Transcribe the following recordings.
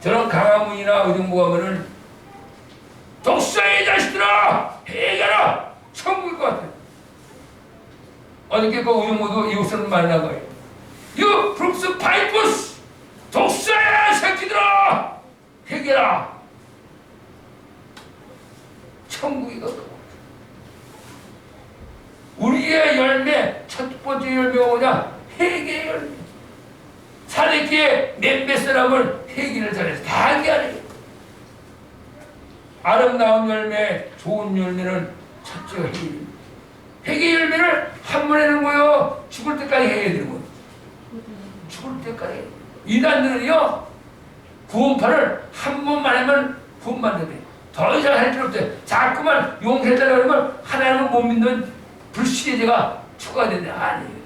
저런 강화문이나 의정부 가면은 독사의 자식들아! 해결아 천국일 것 같아요. 어저께 그 의정부도 이웃을 만난 거예요. 유 브룩스 파이프스! 독사의 새끼들아! 해결아 천국이 그 우리의 열매 첫 번째 열매가 뭐냐? 회개 열매. 사내기에 몇몇 사람을 회개를 잘해서 다 알게 하는 아름다운 열매 좋은 열매는 첫째가 회개 회개 열매를 한 번에 하는 거요. 죽을 때까지 해야 되는 거예요. 죽을 때까지. 이단들은요 구원판을 한 번만 하면 구원만 되네 더 이상 할 필요 없대 자꾸만 용서해달라 그러면 하나님을 못 믿는 불신의 죄가 추가되네 아니에요.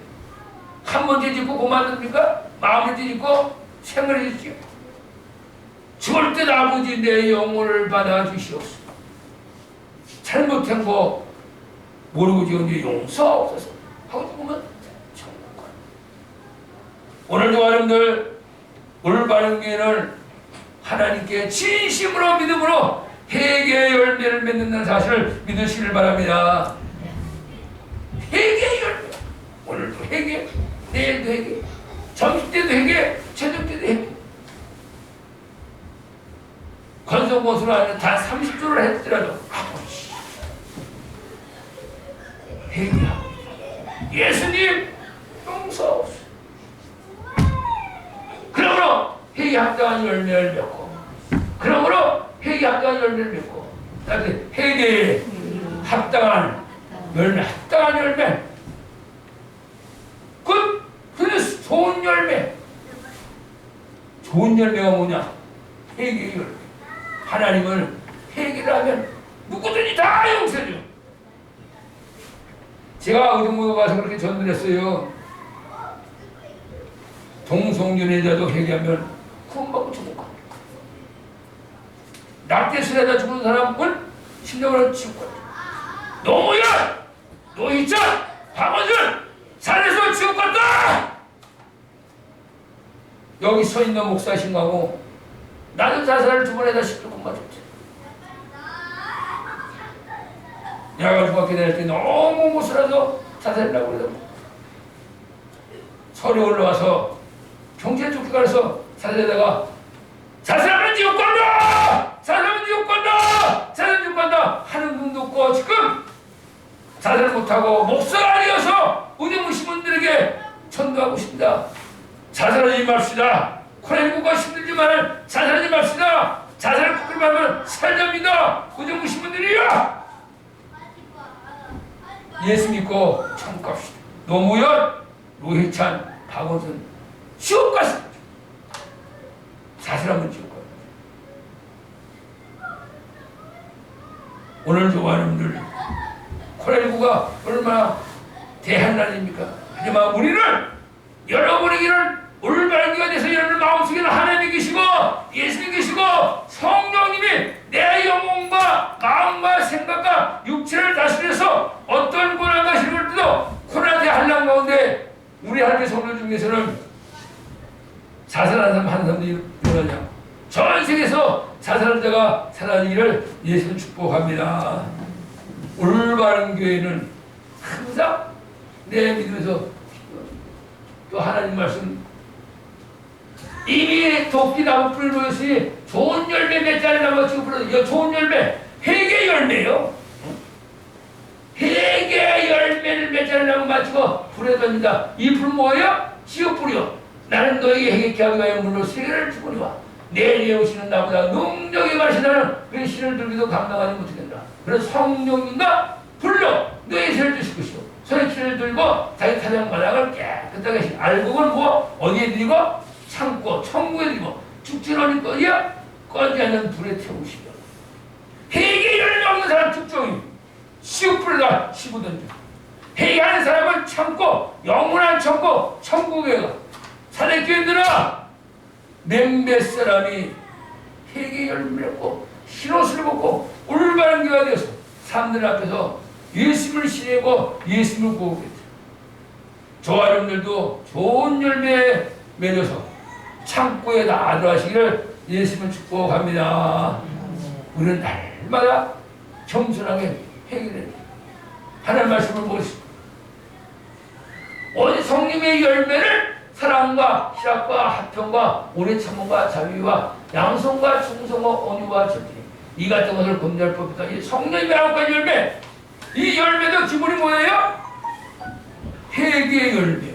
한번 죄짓고 그만둡니까? 마음을 죄짓고 생을 짓지요 때 아버지 내 영혼을 받아 주시옵소서 잘못한 거 모르고 지은 용서하옵소서 하고 죽으면 천국 가 오늘도 여러분들 올바른 교회는 하나님께 진심으로 믿음으로 회개의 열매를 맺는다는 사실을 믿으시길 바랍니다. 회개의 열매. 오늘도 회개, 내일도 회개, 점심 때도 회개, 저녁 때도 회개. 건성고수를 하는 다 30조를 했더라도. 회개하고 예수님 용서하옵소서. 그러므로 회개 합당한 열매를 맺고 그러므로 회개 합당한 열매를 맺고 따뜻 회개에 합당한 열매 합당한 열매. 굿! 그래서 좋은 열매. 좋은 열매가 뭐냐? 회개의 열매 하나님을 회개를 하면 누구든지 다 용서해줘 제가 의정부에 가서 그렇게 전도했어요 동성연애자도 회개하면 구원받고 천국 갑니다. 낙태술에다 죽은 심령을 지옥 갑니다. 노무현! 노희찬! 박원순! 산에서 지옥 갔다! 여기 서 있는 목사 신하고 나는 자살을 두 번에다 시키고 맞았지. 내가 중학교 다닐 때 너무 못살아서 자살하려고 그러더라고. 서류 올라와서 경찰 조끼가서 자살에다가 자살하면 지옥 간다! 자살하면 지옥 간다! 자살 지옥 간다! 하는 분도 없고 지금 자살 못하고 목사가 아니어서 의정부 시민들에게 전도하고 싶다. 자살하지 맙시다. 코로나19가 힘들지만 자살하지 맙시다. 자살을 부끄러워하면 살렵니다. 의정부 시민들이야. 예수 믿고 천국 갑시다. 노무현, 노회찬, 박원순 지옥 갔습니다. 자살하면 지옥 갑니다. 오늘 좋아하는 분들 코로나19가 얼마나 대한 날입니까? 하지만 우리는 여러분에게는 올바른기가 돼서 여러분 마음속에는 하나님이 계시고 예수님 계시고 성령님이 내 영혼과 마음과 생각과 육체를 다스려서 어떤 고난과 시험을 때도 고난 대한난 가운데 우리 하나님의 성도 중에서는 자살하는 사람 한 사람도 일어나냐? 전 세계에서 자살한 자가 사라지기를 예수는 축복합니다. 올바른 교회는 항상 내 믿음에서 또 하나님 말씀 이미 도끼 나무 뿌리 놓였으니 좋은 열매 지금 불러 이거 좋은 열매? 회개 열매요. 회개 열매를 맺지 않으라고 마치고 불에 던진다. 이 불 뭐예요? 지옥 불이요. 나는 너에게 회개케 하기 위하여 물로 세계를 주거니와 내리에 오시는 나보다 능력이 마시나는 그 신을 들기도 감당하지 못하겠다 그래서 성령님과 불로 너의 죄를 주실 것이요. 손에 들고 자기 타령 바닥을 깨끗하게 알곡은 뭐 어디에 드리고 창고 천국에 드리고 죽지 않는 거야 꺼지 않는 불에 태우시고 회개를 없는 사람 특종이 시옷불에다 씹어던져. 회개하는 사람은 참고 영원한 천국 천국에 가. 사내교인들아! 몇몇 사람이 회개 열매를 맺고 흰옷을 벗고 올바른 교가 되어서 사람들 앞에서 예수님을 신뢰고 예수님을 구하겠다. 저와 여러분들도 좋은 열매 맺어서 창고에 다 아들하시기를 예수님을 축복합니다. 우리는 날마다 겸손하게 해결해. 하나님 말씀을 보겠습니다. 오직 성님의 열매를 사랑과 희락과 화평과 오래 참음과 자비와 양성과 충성과 온유와 절제 이 같은 것을 금지할 법이다. 이 가지 열매 이 열매도 기본이 뭐예요? 회개의 열매.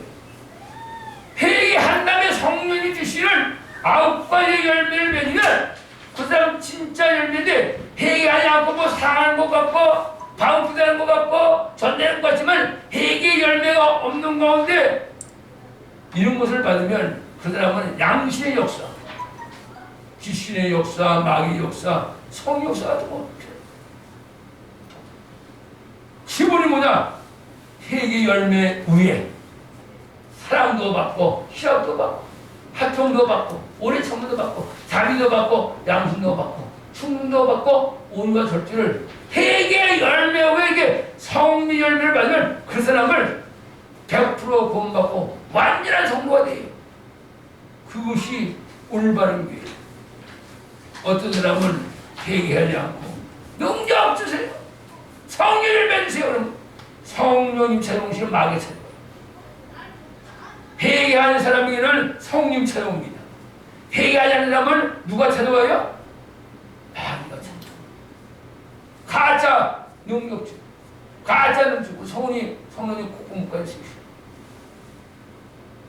회개한 다음에 성령이 주시는 아홉 가지 열매를 맺으면 그 사람 진짜 열매인데 회개하지 않고 뭐 사랑하는 것 같고 방부되는 것 같고 전되는 것 같지만 회개 열매가 없는 가운데 이런 것을 받으면 그 사람은 양신의 역사, 귀신의 역사, 마귀의 역사, 성 역사 같은 거 기본이 뭐냐? 회개 열매 위에 사랑도 받고 희락도 받고 화평도 받고 오래 참음도 받고 자비도 받고 양심도 받고 충도 받고 온과 절제를 회개 열매 외에 성미 열매를 받으면 그 사람을 100% 구원받고 완전한 성도가 돼요. 그것이 올바른 교회. 어떤 사람은 회개하지 않고 능력 주세요. 성령을 맺으세요. 그럼 성령님 찾아오시는 마귀 찾아와요. 회개하는 사람에게는 성령 찾아옵니다. 회개하지 않는 사람은 누가 찾아와요? 마귀가 찾아와요. 가짜 능력주, 가짜는 주고 성원이 성령님 콧구멍까지 쓰시오.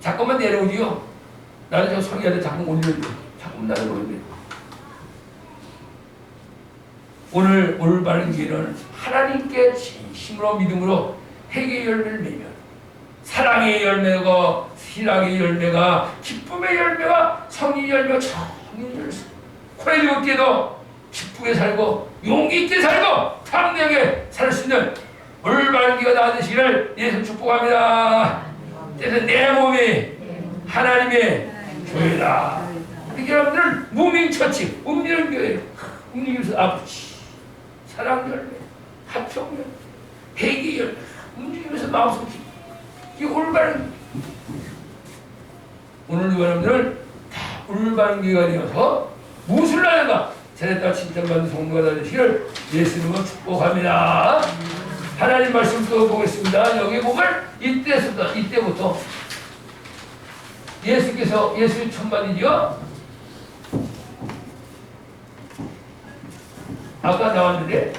잠깐만 내려오지요. 나는 저 성의한테 잠깐 올려줘. 잠깐 나를 올려줘. 오늘 올바른 길은 하나님께 진심으로 믿음으로 회개의 열매를 매면 사랑의 열매가 희락의 열매가 기쁨의 열매가 성의 열매가 정의 열매 코레지 때도 기쁘게 살고 용기 있게 살고 탐내게 살 수 있는 올바른 기가 나으시기를 예수 축복합니다. 그래서 내 몸이 하나님의 교회다. 여러분들 무名처치, 움직이는 교회, 움직이면서 아버지, 사랑 열매, 합평 열매, 회개 열매, 움직이면서 마음속 이 올바른 오늘 여러분들 다 올바른 기가 되어서 무엇을 하는가? 제네따 칭찬받는 성도가 되시기를 예수님은 축복합니다. 하나님 말씀 또 보겠습니다. 여기 보면 이때부터 이때부터 예수께서 예수 천만이죠. 아까 나왔는데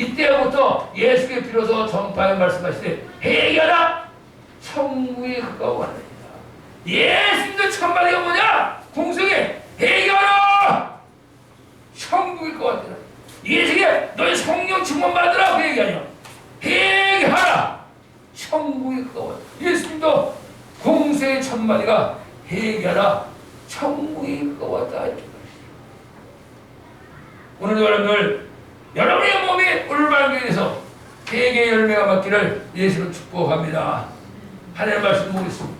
이때부터 예수의 피로서 전파에 말씀하시되 해결하 천국에 가까워하느니라. 예수님도 천만이가 뭐냐? 공성에 해결하 천국일 것 같더라. 예수께 너희 성령 충만 받으라 그 얘기 아니야. 회개하라. 천국이 가까워. 예수님도 공세의 천만이가 회개하라. 천국이 가까웠다. 오늘 여러분들 여러분의 몸이 올바르게 돼서 회개 열매가 받기를 예수로 축복합니다. 하나님 말씀 보겠습니다.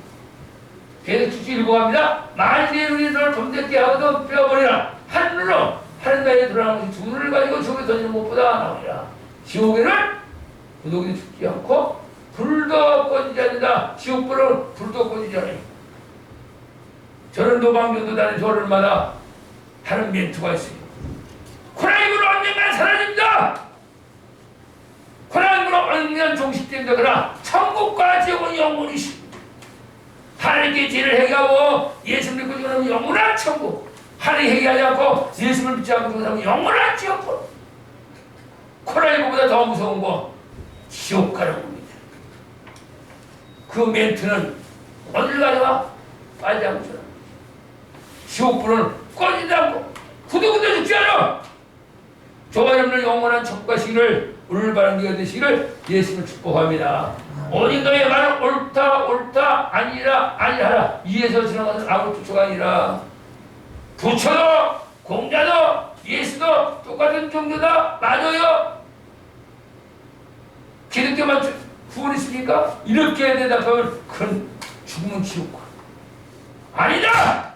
계속 쭉쭉 읽어갑니다. 만일에 우리를 범죄케 하거든 빼어버리라. 하늘로 하늘 나라에 들어가는 것이 두 눈을 가지고 지옥에 던지는 것보다 나오리라. 지옥에는 구독이 죽지 않고 불도 꺼지지 않는다. 지옥불은 불도 꺼지지 않아요. 저는 노방전도 다닌 저를마다 하는 멘트가. 코 라이브로 언젠간 사라집니다. 코라이브로 언젠간 종식됩니다. 그러나 천국과 지옥은 있습니다. 하나님께 죄를 해가고 예수 믿고 죽는 영원한 천국. 하나님 회개하지 않고 예수를 믿지 않고 사람은 영원한 지옥불. 코라이브보다 더 무서운 거 지옥 가는 겁니다. 그 멘트는 어딜 가다가 빠지지 않고 저는 지옥불은 꺼지지 않고 후두구두 죽지 않아. 저와 여러분을 영원한 천국 가시기를 오늘 바른 기가 되시기를 예수를 축복합니다. 너의 말은 옳다 옳다 아니라 아니하라 이에서 지나가는 아무 부처가 아니라 부처도 공자도 예수도 똑같은 종교다 맞아요. 기독교만 구원 있습니까? 이렇게 대답하면 그건 죽는 지옥. 아니다.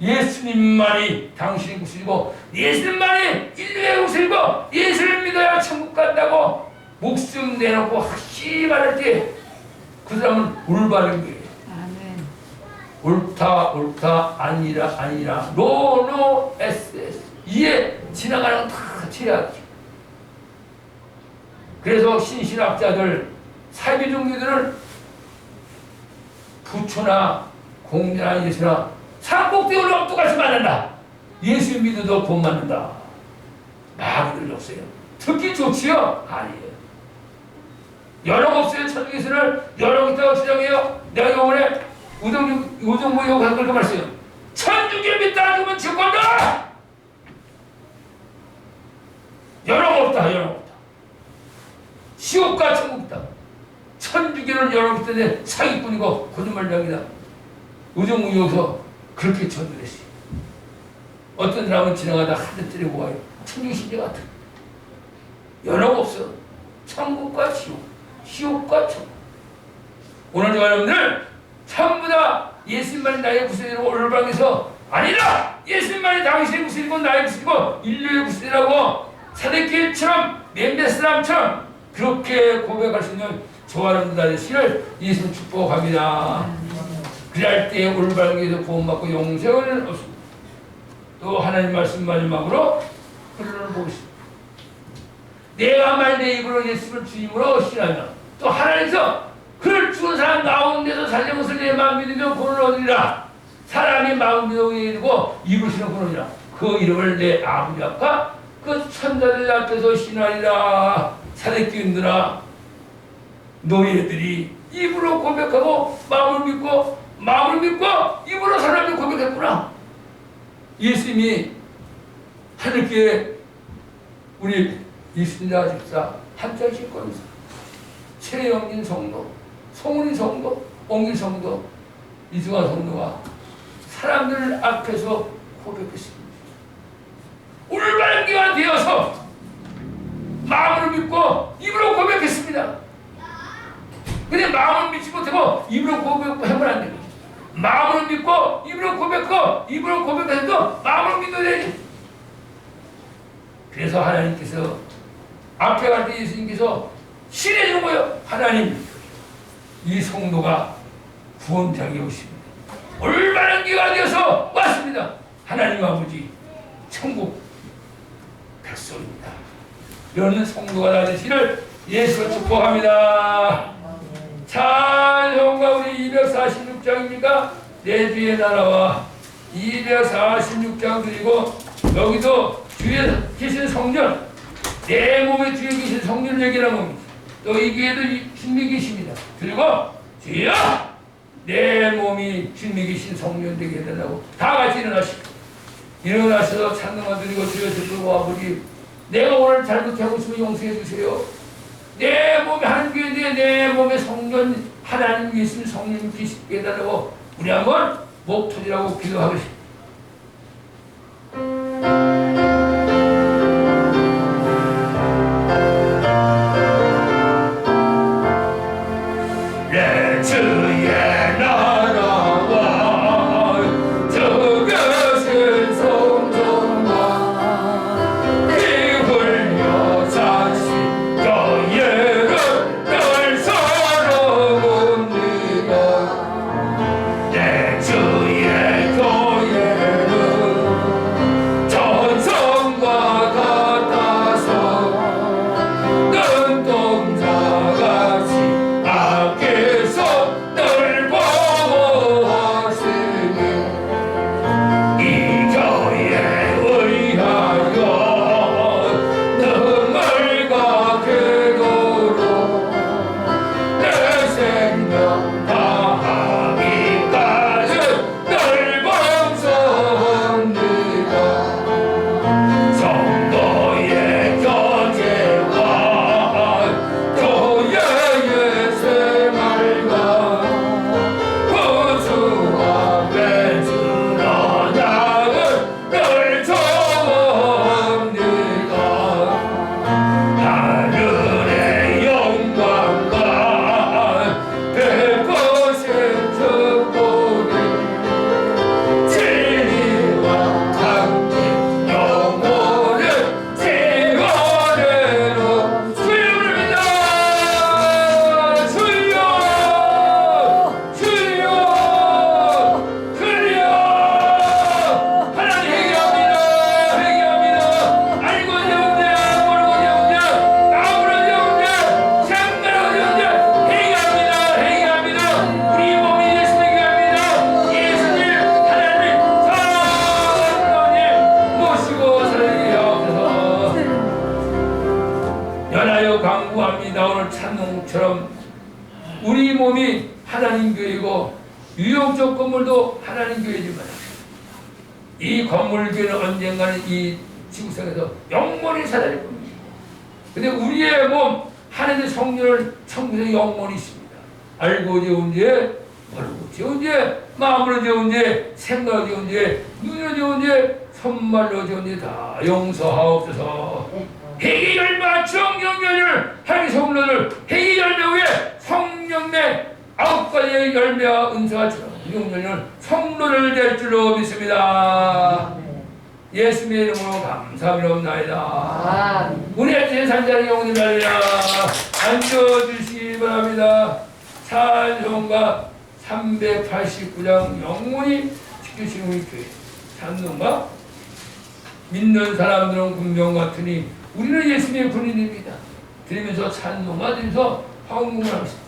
예수님만이 당신의 구슬이고 예수님만이 인류의 구슬이고 예수를 믿어야 천국 간다고 목숨 내놓고 확실히 말할 때 그 사람은 올바른 거예요. 아멘. 옳다 옳다 아니라 아니라 노노 에스 이에 지나가는 다 제약이죠. 그래서 신신학자들 사이비 종교들은 부처나 공자나 예수나 산꼭대기 올라가면 똑같이 만난다. 예수 믿어도 못 만난다. 마귀들 없어요. 듣기 좋지요? 아니에요. 여러 없어요. 천주교에서는 여러 있다고 주장해요. 내가 이번에 우정, 우정부 요구 한 걸까 말했어요. 천주교를 믿다 그러면 증권다! 여러 없다, 여러 없다. 시옥과 천국이다. 천주교는 여러 없는데 사기꾼이고 거짓말장이다. 우정부 요구서 그렇게 전도했어요. 어떤 사람은 지나가다 한대 때리고 와요. 신자 같은. 여러 없어. 천국과 지옥, 지옥과 천국. 오늘 저 여러분들 전부 다 예수님만이 나의 구세주로 올방에서 아니라 예수님만이 당신의 구세주고 나의 구세주고 인류의 구세주라고 사대기처럼 몇몇 사람처럼 그렇게 고백할 수 있는 저와 여러분들 되시를 예수님 축복합니다. 그럴 때 올방에서 구원받고 영생을 얻습니다. 또 하나님 말씀 마지막으로 흘러를 보겠습니다. 내가 말 내 입으로 예수를 주님으로 신하며 또 하나님께서 그를 죽은 사람 가운데서 살린 것을 내 마음 믿으며 구원을 얻으리라 사람이 마음 입을 신어 구원이라 그 이름을 내 아버지 앞과 그 천사들 앞에서 신하리라 사대기인들아 너희들이 입으로 고백하고 마음을 믿고 마음을 믿고 입으로 사람을 고백했구나 예수님이 하늘께 우리 이순자 집사 한자씩 거면서 최영진 성도, 송은이 성도, 옹길 성도, 이승화 성도가 사람들 앞에서 고백했습니다. 올바른기가 되어서 마음으로 믿고 입으로 고백했습니다. 근데 마음을 믿지 못하고 입으로 고백하면 안 됩니다. 마음으로 믿고 입으로 고백하고 입으로 고백해서 마음으로 믿어야 되지. 그래서 하나님께서 앞에 갈 때 예수님께서 신의 주는 거예요. 하나님, 이 성도가 구원장이 오십니다. 올바른 기가 되어서 왔습니다. 하나님 아버지, 천국 백성입니다. 이런 성도가 다 되시를 예수가 축복합니다. 찬송가 우리 246장입니까? 내 주의 나라와 246장 드리고 여기도 주에 계신 성전 내 몸에 주에 계신 성전을 얘기하는 겁니다. 또이 교회도 주님이 계십니다. 그리고 주여 내 몸이 주님이 계신 성전 되게 해달라고 다 같이 일어나시고 일어나셔서 찬송가 드리고 주여 주고 아버지 내가 오늘 잘못하고 있으면 용서해 주세요. 내 몸에 한 교회인데 내 몸에 성전 하나님 예수님 성령 계시게 해달라고 우리 한번 목 터지라고 기도하겠습니다. 언젠가는 이 지구상에서 영원히 사라질 겁니다. 근데 우리의 몸 하나님의 성령을 천국에 영원히 있습니다. 알고 재운 죄, 모르고 재운 죄, 마음으로 재운 죄, 생각으로 재운 죄, 눈으로 재운 죄, 손말로 재운 죄다 용서하옵소서. 회개 열마 정경련을 하나님 성령을 회개 열매 후에 성령의 아홉 가지의 열매와 은사가 주는 용련은 성로를 될 줄로 믿습니다. 예수님의 이름으로 감사드리옵나이다. 우리 주의 산자리 영혼이 날리라. 앉아주시기 바랍니다. 찬송가 389장 영원히 지키시는 우리 교회. 찬송가 믿는 사람들은 군병 같으니 우리는 예수님의 군인입니다. 드리면서 찬송가 드리면서 화공공을 합시다.